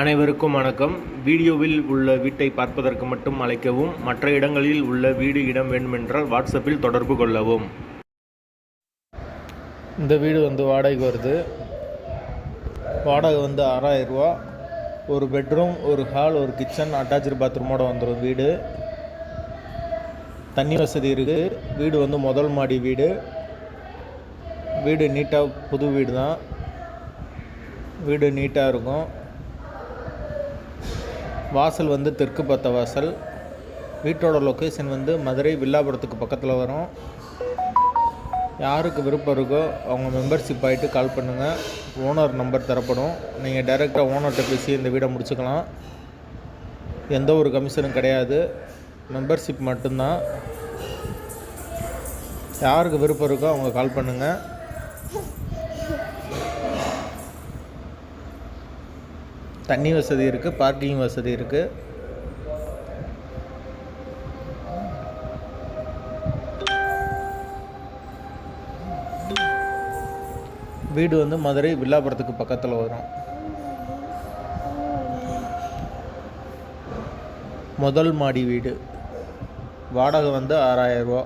அனைவருக்கும் வணக்கம். வீடியோவில் உள்ள வீட்டை பார்ப்பதற்கு மட்டும் அழைக்கவும் மற்ற இடங்களில் உள்ள வீடு இடம் வேண்டுமென்றால் வாட்ஸ்அப்பில் தொடர்பு கொள்ளவும். இந்த வீடு வந்து வாடகைக்கு வருது. வாடகை வந்து ஆறாயிரம் ரூபா ஒரு பெட்ரூம் ஒரு ஹால் ஒரு கிச்சன் அட்டாச்சு பாத்ரூமோட வந்துடும் வீடு. தண்ணி வசதி இருக்குது வீடு வந்து முதல் மாடி வீடு. வீடு நீட்டாக புது வீடு தான் வீடு நீட்டாக இருக்கும். வாசல் வந்து தெற்கு பார்த்த வாசல். வீட்டோட லொக்கேஷன் வந்து மதுரை வில்லாபுரத்துக்கு பக்கத்தில் வரும். யாருக்கு விருப்பம் இருக்கோ அவங்க மெம்பர்ஷிப் ஆகிட்டு கால் பண்ணுங்கள் ஓனர் நம்பர் தரப்படும். நீங்கள் டைரெக்டாக ஓனர்கிட்ட பேசி இந்த வீடை முடிச்சுக்கலாம். எந்த ஒரு கமிஷனும் கிடையாது. மெம்பர்ஷிப் மட்டும்தான். யாருக்கு விருப்பம் இருக்கோ அவங்க கால் பண்ணுங்கள் தண்ணி வசதி இருக்குது பார்க்கிங் வசதி இருக்குது வீடு வந்து மதுரை வில்லாபுரத்துக்கு பக்கத்தில் வரும். முதல் மாடி வீடு. வாடகை வந்து ஆறாயிரம் ரூபா.